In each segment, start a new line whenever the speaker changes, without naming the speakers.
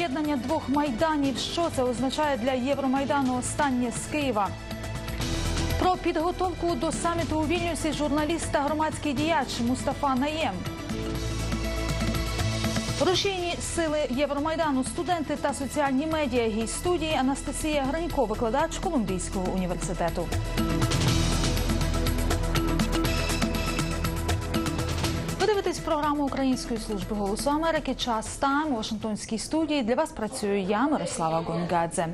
Об'єднання двох майданів. Що це означає для Євромайдану останнє з Києва? Про підготовку до саміту у Вільнюсі журналіст та громадський діяч Мустафа Наєм. Рушійні сили Євромайдану, студенти та соціальні медіа. Гість студії Анастасія Гранько, викладач Колумбійського університету. Програму Української служби голосу Америки. Час там у Вашингтонській студії. Для вас працюю я, Мирослава Гонгадзе.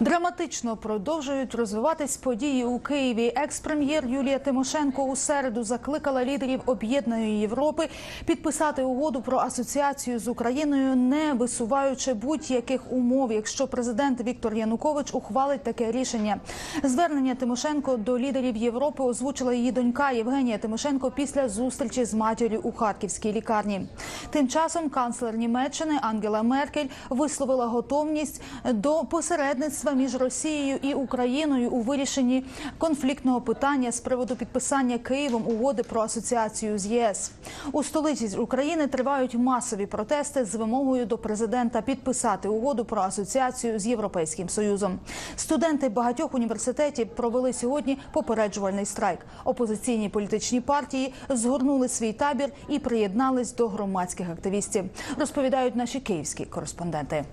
Драматично продовжують розвиватись події у Києві. Екс-прем'єр Юлія Тимошенко у середу закликала лідерів об'єднаної Європи підписати угоду про асоціацію з Україною, не висуваючи будь-яких умов, якщо президент Віктор Янукович ухвалить таке рішення. Звернення Тимошенко до лідерів Європи озвучила її донька Євгенія Тимошенко після зустрічі з матір'ю у харківській лікарні. Тим часом канцлер Німеччини Ангела Меркель висловила готовність до посередництва між Росією і Україною у вирішенні конфліктного питання з приводу підписання Києвом угоди про асоціацію з ЄС. У столиці України тривають масові протести з вимогою до президента підписати угоду про асоціацію з Європейським Союзом. Студенти багатьох університетів провели сьогодні попереджувальний страйк. Опозиційні політичні партії згорнули свій табір і приєднались до громадських активістів. Розповідають наші київські кореспонденти.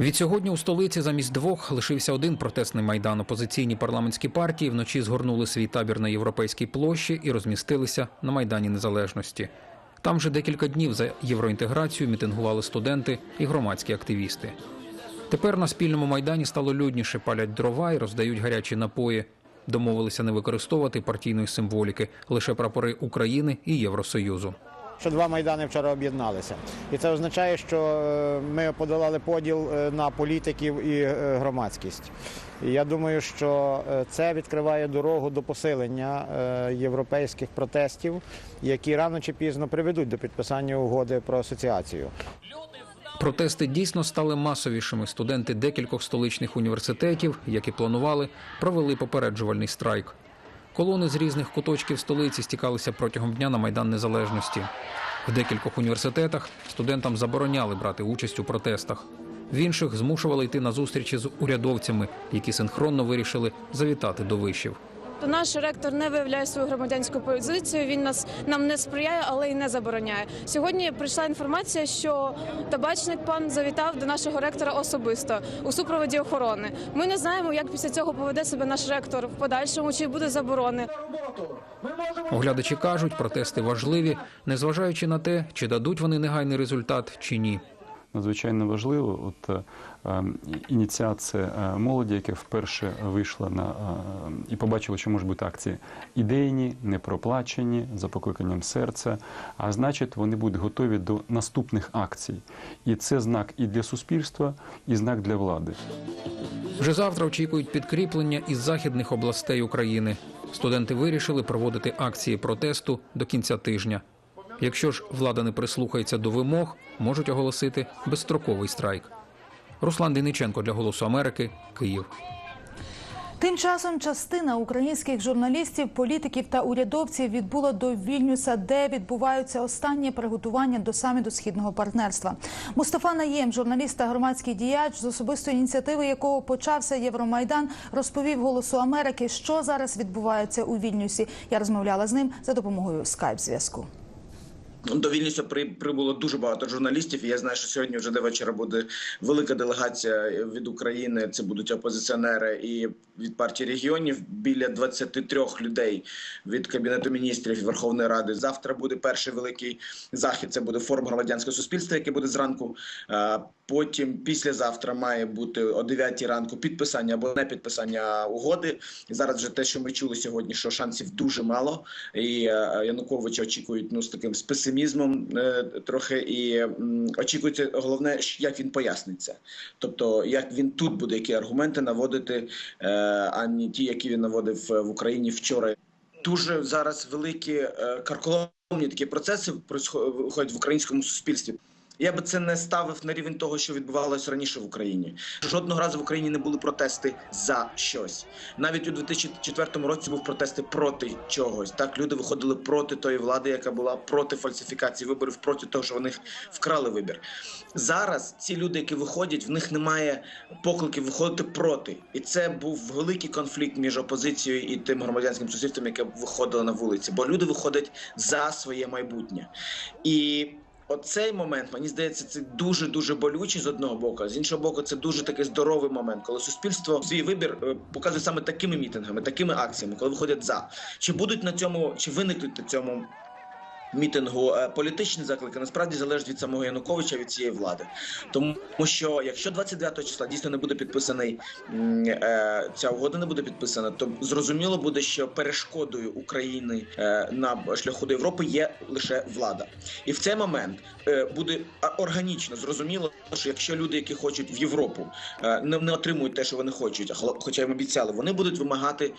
Відсьогодні у столиці замість двох лишився один протестний майдан. Опозиційні парламентські партії вночі згорнули свій табір на європейській площі і розмістилися на майдані незалежності. Там вже декілька днів за євроінтеграцію мітингували студенти і громадські активісти. Тепер на спільному майдані стало людніше, палять дрова і роздають гарячі напої. Домовилися не використовувати партійної символіки, лише прапори України і Євросоюзу.
що два майдани вчора об'єдналися. І це означає, що е, ми подолали поділ е, на політиків і е, громадськість. І я думаю, що це відкриває дорогу до посилення європейських протестів, які рано чи пізно приведуть до підписання угоди про асоціацію.
Протести дійсно стали масовішими. Студенти декількох столичних університетів, як і планували, провели попереджувальний страйк. Колони з різних куточків столиці стікалися протягом дня на майдан незалежності. В декількох університетах студентам забороняли брати участь у протестах. В інших змушували йти на зустрічі з урядовцями, які синхронно вирішили завітати до вишів.
То наш ректор не виявляє свою громадянську позицію. Він нас нам не сприяє, але й не забороняє. Сьогодні прийшла інформація, що табачник пан завітав до нашого ректора особисто у супроводі охорони. Ми не знаємо, як після цього поведе себе наш ректор в подальшому, чи буде заборони.
Оглядачі кажуть, протести важливі, незважаючи на те, чи дадуть вони негайний результат чи ні.
Надзвичайно важливо. От е, е, ініціація е, молоді, яка вперше вийшла на і побачила, що можуть бути акції ідейні, не проплачені, за покликанням серця. А значить, вони будуть готові до наступних акцій. І це знак і для суспільства, і знак для влади.
Вже завтра очікують підкріплення із західних областей України. Студенти вирішили проводити акції протесту до кінця тижня. Якщо ж влада не прислухається до вимог, можуть оголосити безстроковий страйк. Руслан Дениченко для Голосу Америки, Київ.
Тим часом частина українських журналістів, політиків та урядовців відбула до Вільнюса, де відбуваються останні приготування до саміту східного партнерства. Мустафа Наєм, журналіст та громадський діяч, з особистої ініціативи якого почався Євромайдан, розповів Голосу Америки, що зараз відбувається у Вільнюсі. Я розмовляла з ним за допомогою скайп зв'язку.
До Вільнюса при прибуло дуже багато журналістів. Я знаю, що сьогодні вже до вечора буде велика делегація від України. Це будуть опозиціонери і від партії регіонів. Біля 23 людей від кабінету міністрів Верховної Ради. Завтра буде перший великий захід. Це буде форум громадянського суспільства, який буде зранку. Потім післязавтра має бути о 9 ранку підписання або не підписання угоди. Зараз вже те, що ми чули сьогодні, що шансів дуже мало. І е, Януковича очікують ну з таким з песимізмом е, трохи. І очікується головне, як він поясниться. Тобто, як він тут буде які аргументи наводити, е, а не ті, які він наводив е, в Україні вчора. Дуже зараз великі карколомні такі процеси проходять в українському суспільстві. Я би це не ставив на рівень того, що відбувалося раніше в Україні. Жодного разу в Україні не були протести за щось. Навіть у 2004 році був протести проти чогось. Так люди виходили проти тої влади, яка була проти фальсифікації виборів, проти того, що вони вкрали вибір. Зараз ці люди, які виходять, в них немає покликів виходити проти, і це був великий конфлікт між опозицією і тим громадянським суспільством, яке виходило на вулиці. Бо люди виходять за своє майбутнє і. Оцей момент мені здається, це дуже дуже болючий з одного боку. З іншого боку, це дуже такий здоровий момент, коли суспільство свій вибір е, показує саме такими мітингами, такими акціями, коли виходять за чи будуть на цьому, чи виникнуть на цьому мітингу е, політичні заклики, насправді залежить від самого Януковича від цієї влади. Тому що якщо 29 числа дійсно не буде підписаний е, ця угода, не буде підписана, то зрозуміло буде, що перешкодою України е, на шляху до Європи є лише влада. І в цей момент буде органічно зрозуміло, що якщо люди, які хочуть в Європу, не, отримують те, що вони хочуть, хоча їм обіцяли, вони будуть вимагати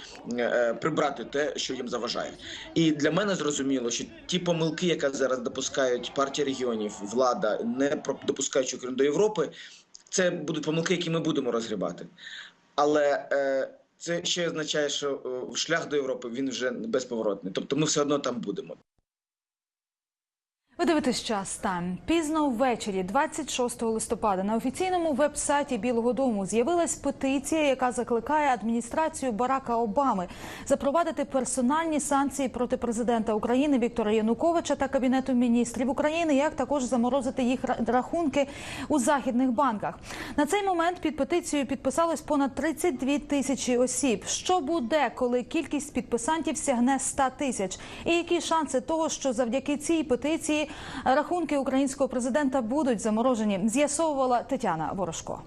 прибрати те, що їм заважає. І для мене зрозуміло, що ті помилки, яка зараз допускають партія регіонів, влада, не допускаючи Україну до Європи, це будуть помилки, які ми будемо розгрібати. Але е, це ще означає, що е, шлях до Європи він вже безповоротний. Тобто ми все одно там будемо.
Ви дивитесь час там. Пізно ввечері, 26 листопада, на офіційному веб-сайті Білого Дому з'явилась петиція, яка закликає адміністрацію Барака Обами запровадити персональні санкції проти президента України Віктора Януковича та кабінету міністрів України, як також заморозити їх рахунки у західних банках. На цей момент під петицією підписалось понад 32 тисячі осіб. Що буде, коли кількість підписантів сягне 100 тисяч? І які шанси того, що завдяки цій петиції рахунки українського президента будуть заморожені, з'ясовувала Тетяна Ворожко.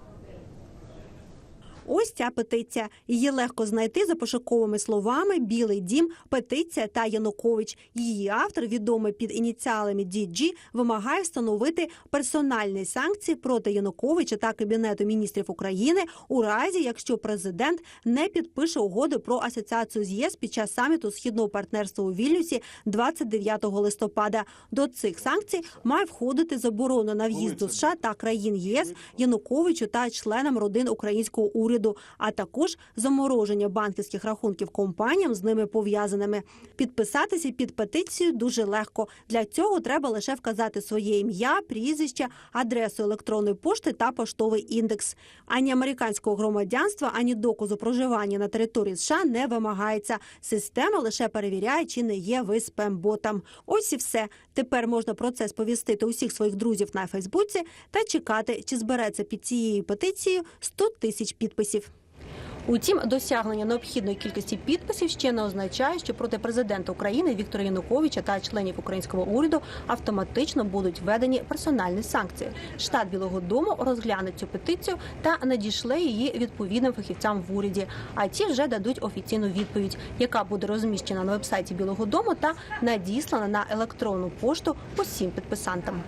Ось ця петиція. Її легко знайти за пошуковими словами Білий дім, петиція та Янукович. Її автор, відомий під ініціалами DG, вимагає встановити персональні санкції проти Януковича та кабінету міністрів України у разі, якщо президент не підпише угоди про асоціацію з ЄС під час саміту східного партнерства у Вільнюсі 29 листопада. До цих санкцій має входити заборона на в'їзд до США та країн ЄС Януковичу та членам родин українського уряду, а також замороження банківських рахунків компаніям з ними пов'язаними. Підписатися під петицію дуже легко. Для цього треба лише вказати своє ім'я, прізвище, адресу електронної пошти та поштовий індекс. Ані американського громадянства, ані доказу проживання на території США не вимагається. Система лише перевіряє, чи не є ви спам-ботом. Ось і все. Тепер можна про це сповістити усіх своїх друзів на Фейсбуці та чекати, чи збереться під цією петицією 100 тисяч підписів. Утім, досягнення необхідної кількості підписів ще не означає, що проти президента України Віктора Януковича та членів українського уряду автоматично будуть введені персональні санкції. Штат Білого Дому розгляне цю петицію та надішле її відповідним фахівцям в уряді. А ті вже дадуть офіційну відповідь, яка буде розміщена на вебсайті Білого Дому та надіслана на електронну пошту усім підписантам.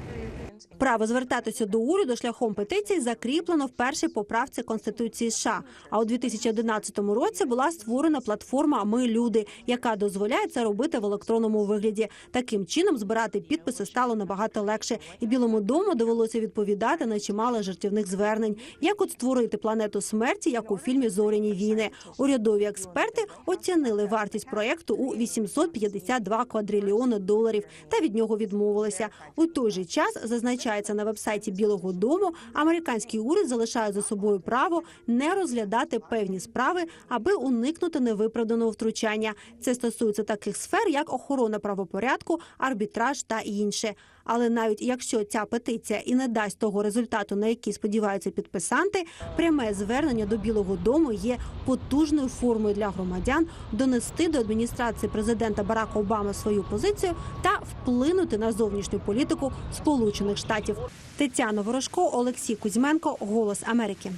Право звертатися до уряду шляхом петиції закріплено в першій поправці Конституції США. А у 2011 році була створена платформа Ми люди, яка дозволяє це робити в електронному вигляді. Таким чином збирати підписи стало набагато легше, і Білому дому довелося відповідати на чимало жартівних звернень, як от створити планету смерті, як у фільмі Зоряні війни. Урядові експерти оцінили вартість проєкту у 852 квадрильйони доларів та від нього відмовилися. У той же час зазначається на вебсайті Білого Дому, американський уряд залишає за собою право не розглядати певні справи, аби уникнути невиправданого втручання. Це стосується таких сфер, як охорона правопорядку, арбітраж та інше. Але навіть якщо ця петиція і не дасть того результату, на який сподіваються підписанти, пряме звернення до Білого Дому є потужною формою для громадян донести до адміністрації президента Барака Обами свою позицію та вплинути на зовнішню політику Сполучених Штатів. Тетяна Ворожко, Олексій Кузьменко, Голос Америки.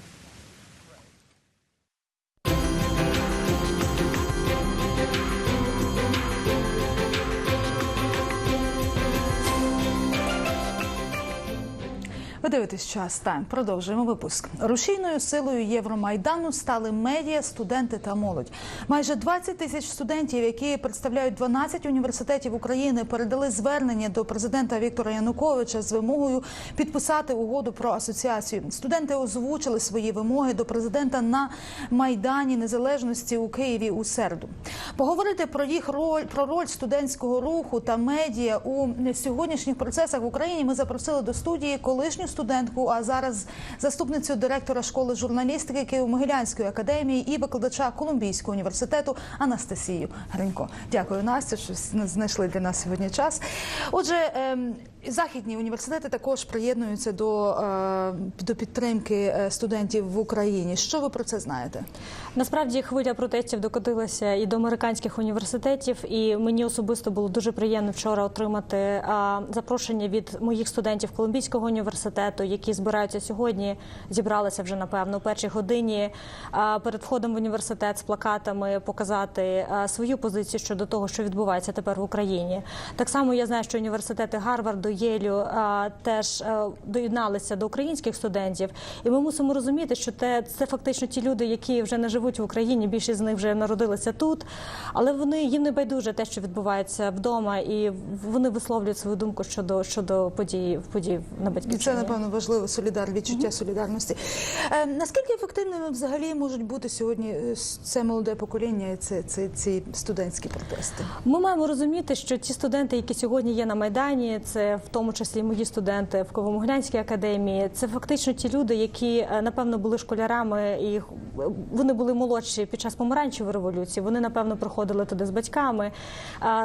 Ви дивитесь час тайм. Продовжуємо випуск. Рушійною силою Євромайдану стали медіа, студенти та молодь. Майже 20 тисяч студентів, які представляють 12 університетів України, передали звернення до президента Віктора Януковича з вимогою підписати угоду про асоціацію. Студенти озвучили свої вимоги до президента на майдані незалежності у Києві у середу. Поговорити про їх роль про роль студентського руху та медіа у сьогоднішніх процесах в Україні. Ми запросили до студії колишню студентку, а зараз заступницю директора школи журналістики Києво-Могилянської академії і викладача Колумбійського університету Анастасію Гринько. Дякую, Настя, що знайшли для нас сьогодні час. Отже. Західні університети також приєднуються до, е, до підтримки е, студентів в Україні. Що ви про це знаєте?
Насправді хвиля протестів докотилася і до американських університетів, і мені особисто було дуже приємно вчора отримати запрошення від моїх студентів Колумбійського університету, які збираються сьогодні. Зібралися вже напевно у першій годині перед входом в університет з плакатами показати свою позицію щодо того, що відбувається тепер в Україні. Так само я знаю, що університети Гарварду, Єлю теж доєдналися до українських студентів, і ми мусимо розуміти, що те це фактично ті люди, які вже не живуть в Україні. Більшість з них вже народилися тут, але вони їм не байдуже те, що відбувається вдома, і вони висловлюють свою думку щодо щодо подій подій на
І це напевно важливо солідар, відчуття солідарності. Е, наскільки ефективними взагалі можуть бути сьогодні е, це молоде покоління, і це, це ці студентські протести?
Ми маємо розуміти, що ті студенти, які сьогодні є на майдані, це в тому числі мої студенти в Києво-Могилянській академії. Це фактично ті люди, які е, напевно були школярами, і е, вони були молодші під час помаранчевої революції. Вони напевно проходили туди з батьками.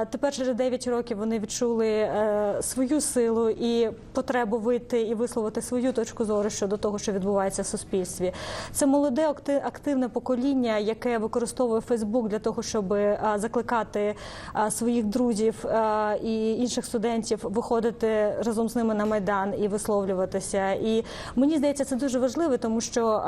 Тепер через 9 років вони відчули е, свою силу і потребу вийти і висловити свою точку зору щодо того, що відбувається в суспільстві. Це молоде активне покоління, яке використовує Фейсбук для того, щоб закликати своїх друзів і інших студентів виходити разом з ними на майдан і висловлюватися. І мені здається, це дуже важливо, тому що.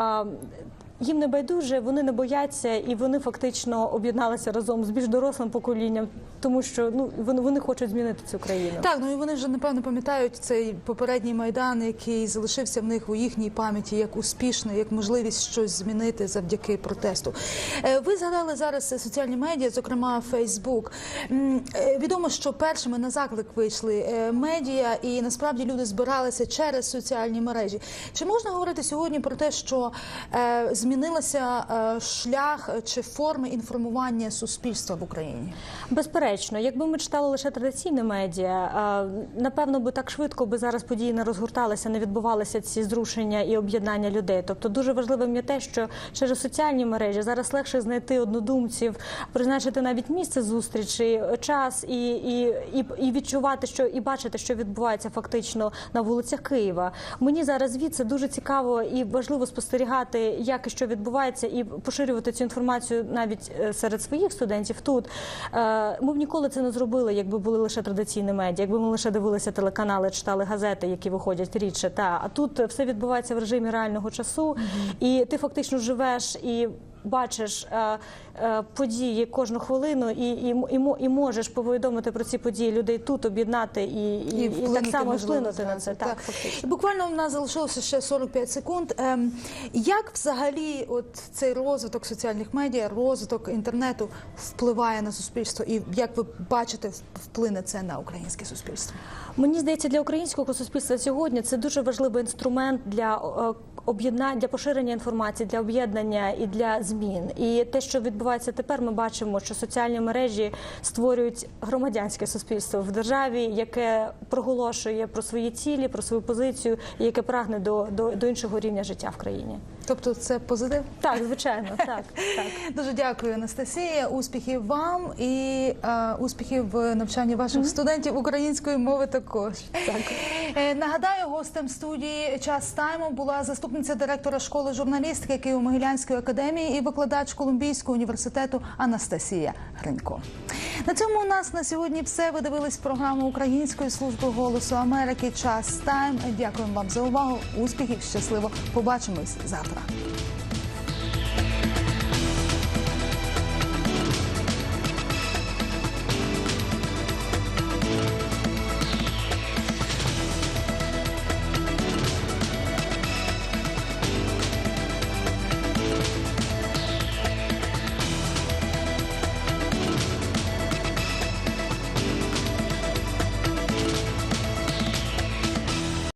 Їм не байдуже, вони не бояться, і вони фактично об'єдналися разом з більш дорослим поколінням, тому що ну вони, вони хочуть змінити цю країну.
Так, ну і вони вже напевно пам'ятають цей попередній майдан, який залишився в них у їхній пам'яті як успішний, як можливість щось змінити завдяки протесту. Е, Ви згадали зараз соціальні медіа, зокрема Фейсбук. Е, Відомо, що першими на заклик вийшли е, медіа, і насправді люди збиралися через соціальні мережі. Чи можна говорити сьогодні про те, що е, змінилася е, шлях е, чи форми інформування суспільства в Україні?
Безперечно, якби ми читали лише традиційні медіа, напевно би так швидко би зараз події не розгорталися, не відбувалися ці зрушення і об'єднання людей. Тобто дуже важливим є те, що через соціальні мережі зараз легше знайти однодумців, призначити навіть місце зустрічі, час і, і, і, і відчувати, що і бачити, що відбувається фактично на вулицях Києва. Мені зараз звідси дуже цікаво і важливо спостерігати, як і що відбувається, і поширювати цю інформацію навіть е, серед своїх студентів тут. Е, Ми б ніколи це не зробили, якби були лише традиційні медіа, якби ми лише дивилися телеканали, читали газети, які виходять рідше. Та а тут все відбувається в режимі реального часу, і ти фактично живеш і. Бачиш е, е, події кожну хвилину, і, і, і, і можеш повідомити про ці події людей тут, об'єднати і, і, і, так само вплинути на це. Так, фактично.
Буквально в нас залишилося ще 45 секунд. Ем, Як взагалі от цей розвиток соціальних медіа, розвиток інтернету впливає на суспільство? І як ви бачите, вплине це на українське суспільство?
Мені здається, для українського суспільства сьогодні це дуже важливий інструмент для е, об'єднання, для поширення інформації, для об'єднання і для змін. І те, що відбувається тепер, ми бачимо, що соціальні мережі створюють громадянське суспільство в державі, яке проголошує про свої цілі, про свою позицію, яке прагне до, до, до іншого рівня життя в країні.
Тобто це позитив?
Так, звичайно, так, так.
Дуже дякую, Анастасія. Успіхів вам і е, успіхів в навчанні ваших студентів української мови також. Е, Нагадаю, гостем студії час тайму була заступниця директора школи журналістики Києво-Могилянської академії і викладач Колумбійського університету Анастасія Гринько. На цьому у нас на сьогодні все. Ви дивились програму Української служби голосу Америки. Час тайм. Дякуємо вам за увагу. Успіхів, щасливо. Побачимось завтра.